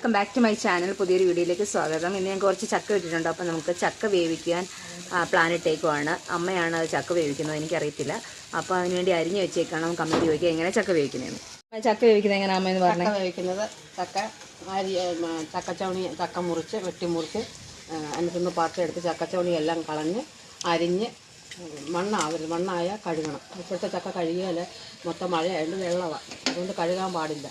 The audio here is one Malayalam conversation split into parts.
Welcome back to my channel. പുതിയൊരു വീഡിയോയിലേക്ക് സ്വാഗതം. ഇന്ന് ഞാൻ കുറച്ച് ചക്ക ഇട്ടിട്ടുണ്ട് അപ്പോൾ നമുക്ക് ചക്ക വേവിക്കാൻ പ്ലാൻ ഇട്ടേക്കുവാണ്. അമ്മയാണ് അത് ചക്ക വേവിക്കുന്നത്. എനിക്കറിയത്തില്ല. അപ്പോൾ അതിനുവേണ്ടി അരിഞ്ഞ് വെച്ചേക്കാണ്. നമുക്ക് അമ്മ ചോദിക്കുക എങ്ങനെ ചക്ക വേവിക്കുന്നതെന്ന് ചക്ക വേവിക്കുന്നത് എങ്ങനെ അമ്മ എന്ന് പറഞ്ഞേ? ചക്ക വേവിക്കുന്നത് ചക്ക അരി ചക്കച്ചവണി ചക്ക മുറിച്ച് വെട്ടി മുറിച്ച് അതിനകത്തുനിന്ന് പാത്രമെടുത്ത് ചക്കച്ചവണി എല്ലാം കളഞ്ഞ് അരിഞ്ഞ് മണ്ണാവരുത് മണ്ണായ കഴുകണം. ഇപ്പോഴത്തെ ചക്ക കഴുകിയാൽ മൊത്തം മഴയായതുകൊണ്ട് വെള്ളമാണ് അതുകൊണ്ട് കഴുകാൻ പാടില്ല.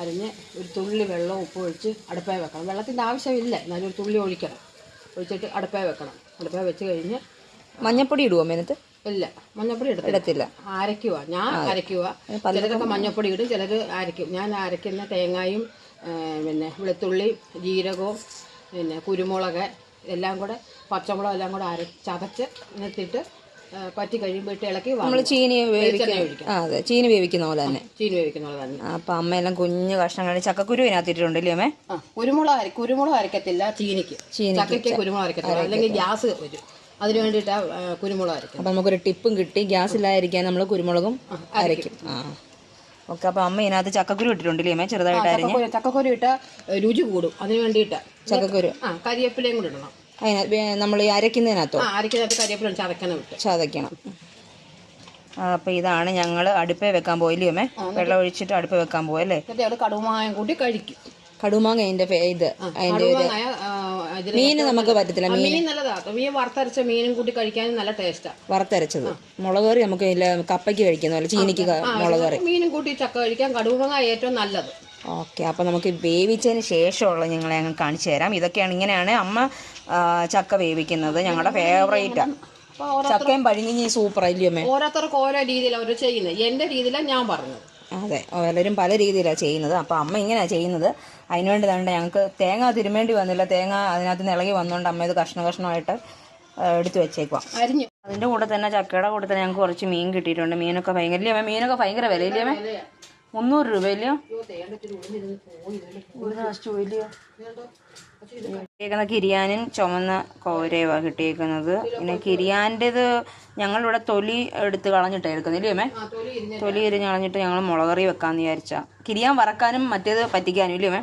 അരിഞ്ഞ് ഒരു തുള്ളി വെള്ളം ഉപ്പ് ഒഴിച്ച് അടുപ്പേ വെക്കണം. വെള്ളത്തിന്റെ ആവശ്യമില്ല. എന്നാലും ഒരു തുള്ളി ഒഴിക്കണം. ഒഴിച്ചിട്ട് അടുപ്പേ വെക്കണം. അടുപ്പേ വെച്ച് കഴിഞ്ഞ് മഞ്ഞപ്പൊടി ഇടുവോ മേനത്ത് ഇല്ല. മഞ്ഞപ്പൊടി ഇടത്തില്ല. അരയ്ക്കുക ഞാൻ അരയ്ക്കുക ചിലരൊക്കെ മഞ്ഞപ്പൊടി ഇടും. ചിലർ അരയ്ക്കും. ഞാൻ അരയ്ക്കുന്ന തേങ്ങായും പിന്നെ വെളുത്തുള്ളി ജീരകവും പിന്നെ കുരുമുളക് എല്ലാം കൂടെ പച്ചമുളകെല്ലാം കൂടെ അര ചതച്ച് നിർത്തിയിട്ട് പറ്റി കഴിയുമ്പോഴത്തെ ഇളക്കി നമ്മൾ. ചീനി വേവിക്കുന്ന വെളിച്ചെണ്ണ ഒഴിക്കണം അതെ ചീനി വേവിക്കുന്ന പോലെ തന്നെ. ചീനി തന്നെ. അപ്പം അമ്മയെല്ലാം കുഞ്ഞു കഷ്ണങ്ങൾ ചക്കക്കുരു ഇതിനകത്ത് ഇട്ടിട്ടുണ്ടല്ലേ അമ്മേ? കുരുമുളക് കുരുമുളക് അരക്കത്തില്ല ചീനിക്ക്. ചക്കയ്ക്ക് കുരുമുളക് അരക്കത്തില്ല. അല്ലെങ്കിൽ ഗ്യാസ് വരും. അതിന് വേണ്ടിട്ടാ കുരുമുളക് അരക്കും അപ്പം നമുക്കൊരു ടിപ്പും കിട്ടി. ഗ്യാസ് ഇല്ലാതിരിക്കാൻ നമ്മൾ കുരുമുളകും അരയ്ക്കും. ആ. ഓക്കെ അപ്പൊ അമ്മ ഇതിനകത്ത് ചക്കക്കുരു ഇട്ടിട്ടുണ്ട് അമ്മ? ചെറുതായിട്ട് അരിഞ്ഞ്. ചക്കക്കുരു ചക്കക്കുരു ഇട്ട രുചി കൂടും. അതിന് വേണ്ടിട്ട് ചക്കക്കുരു. ആ കരിയേപ്പിലയും കൂടെ ഇടണം. അതിനകത്ത് നമ്മൾ ഈ അരയ്ക്കുന്നതിനകത്തോ? ആ അരക്കിനകത്ത് കരിയേപ്പില ചതക്കണം അപ്പൊ ചതയ്ക്കണം. അപ്പം ഇതാണ് ഞങ്ങൾ അടുപ്പേ വെക്കാൻ പോയില്ലേ വെള്ളം ഒഴിച്ചിട്ട് അടുപ്പ് വെക്കാൻ പോയല്ലേ കടുമായം കൂട്ടി കഴിക്കും. കടുമാങ്ങ അതിന്റെ ഇത് അതിന്റെ ഒരു മീന് നമുക്ക് പറ്റത്തില്ല മീൻ നല്ലതാ. മീൻ വറുത്തരച്ച മീനും കൂട്ടി കഴിക്കാൻ നല്ല ടേസ്റ്റാ വറുത്തരച്ചത്. മുളക് കറി നമുക്ക് കപ്പയ്ക്ക് കഴിക്കുന്ന പോലെ ചീനിക്ക് മുളക് കറി. മീനും കൂട്ടി ചക്ക കഴിക്കാൻ കടുമാങ്ങ ഏറ്റവും നല്ലത്. ഓക്കെ അപ്പോൾ നമുക്ക് വേവിച്ചതിന് ശേഷമുള്ള ഞങ്ങളെ അങ്ങ് കാണിച്ചു തരാം. ഇതൊക്കെയാണ് ഇങ്ങനെയാണ് അമ്മ ചക്ക വേവിക്കുന്നത് ഞങ്ങളുടെ ഫേവറേറ്റാണ് ചക്കയും പഴുങ്ങി സൂപ്പർ അല്ലയോ അമ്മേ? ഓരോരുത്തർക്ക് ഓരോ രീതിയിൽ അവർ ചെയ്യുന്നത്. എന്റെ രീതിയിലാണ് ഞാൻ പറഞ്ഞത്. അതെ പലരും പല രീതിയിലാണ് ചെയ്യുന്നത്. അപ്പോൾ അമ്മ ഇങ്ങനെയാണ് ചെയ്യുന്നത്. അതിനുവേണ്ടി തന്നെ ഞങ്ങൾക്ക് തേങ്ങ തിരുമേണ്ടി വന്നില്ല. തേങ്ങ അതിനകത്ത് നിന്ന് ഇളകി വന്നുകൊണ്ട് അമ്മ ഇത് കഷ്ണ കഷ്ണമായിട്ട് എടുത്തു വെച്ചേക്കുവാം. അരിഞ്ഞു. അതിന്റെ കൂടെ തന്നെ ചക്കയുടെ കൂടെ തന്നെ ഞങ്ങൾക്ക് കുറച്ച് മീൻ കിട്ടിയിട്ടുണ്ട്. മീനൊക്കെ ഭയങ്കര മീനൊക്കെ ഭയങ്കര വിലയില്ലേ മുന്നൂറ് രൂപ ഇല്ലയോ? കിട്ടിയേക്കുന്ന കിരിയാനും ചുമന്ന കോരയുവാ കിട്ടിയേക്കുന്നത്. പിന്നെ കിരിയാന്റെത് ഞങ്ങളിവിടെ തൊലി എടുത്ത് കളഞ്ഞിട്ടാണ് എടുക്കുന്നില്ലേ മേ തൊലി ഇരിഞ്ഞ് ഇരിഞ്ഞ് കളഞ്ഞിട്ട് ഞങ്ങൾ മുളകറി വെക്കാമെന്ന് വിചാരിച്ചാ. കിരിയാൻ വറക്കാനും മറ്റേത് പറ്റിക്കാനും ഇല്ലേ മേ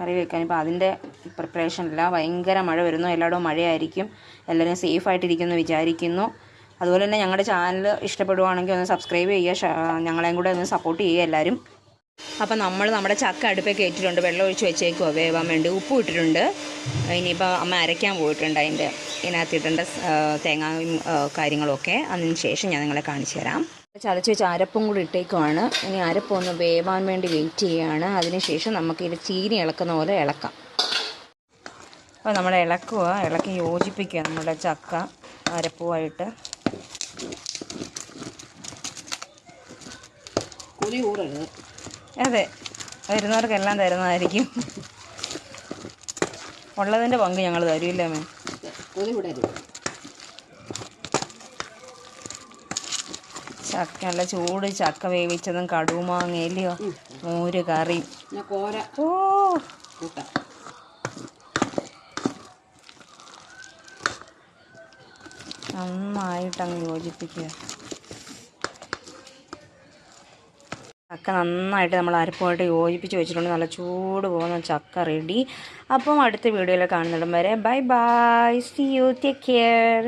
കറി വെക്കാൻ. ഇപ്പോൾ അതിന്റെ പ്രിപ്പറേഷനില്ല ഭയങ്കര മഴ വരുന്നു. എല്ലായിടവും മഴയായിരിക്കും. എല്ലാവരും സേഫായിട്ടിരിക്കുമെന്ന് വിചാരിക്കുന്നു. അതുപോലെ തന്നെ ഞങ്ങളുടെ ചാനൽ ഇഷ്ടപ്പെടുവാണെങ്കിൽ ഒന്ന് സബ്സ്ക്രൈബ് ചെയ്യുക ഞങ്ങളെയും കൂടെ ഒന്ന് സപ്പോർട്ട് ചെയ്യുക എല്ലാവരും. അപ്പോൾ നമ്മൾ നമ്മുടെ ചക്ക അടുപ്പേ കയറ്റിയിട്ടുണ്ട് വെള്ളം ഒഴിച്ച് വെച്ചേക്കുമോ വേവാൻ വേണ്ടി ഉപ്പ് ഇട്ടിട്ടുണ്ട്. ഇനിയിപ്പോൾ അമ്മ അരയ്ക്കാൻ പോയിട്ടുണ്ട് അതിന്റെ ഇതിനകത്തിട്ടുണ്ട് തേങ്ങയും കാര്യങ്ങളൊക്കെ. അതിന് ശേഷം ഞാൻ നിങ്ങളെ കാണിച്ചു തരാം. ചതച്ച് വെച്ച് അരപ്പും കൂടി ഇട്ടേക്കുവാണ്. ഇനി അരപ്പൊന്ന് വേവാൻ വേണ്ടി വെയിറ്റ് ചെയ്യുകയാണ് അതിനുശേഷം നമുക്ക് ഇത് ചീനി ഇളക്കുന്ന പോലെ ഇളക്കാം. അപ്പോൾ നമ്മൾ ഇളക്കുക ഇളക്കി യോജിപ്പിക്കുക നമ്മുടെ ചക്ക അരപ്പുമായിട്ട്. കുതി കൂടരുത്. അതെ. വരുന്നവർക്കെല്ലാം തരുന്നതായിരിക്കും. ഉള്ളതിന്റെ പങ്ക് ഞങ്ങൾ തരില്ല മേ വിടരുത് ചക്ക നല്ല ചൂട് ചക്ക വേവിച്ചതും കടുമാങ്ങയിലോ മോര് കറി. കോര. ഓ. കൂട്ടാം. നന്നായിട്ട് അങ്ങ് യോജിപ്പിക്കുക. ചക്ക നന്നായിട്ട് നമ്മൾ അരപ്പുമായിട്ട് യോജിപ്പിച്ച് വെച്ചിട്ടുണ്ട്. നല്ല ചൂട് പോകുന്ന ചക്ക റെഡി അപ്പം അടുത്ത വീഡിയോയിൽ കാണുന്നിടം വരെ. Bye bye see you take care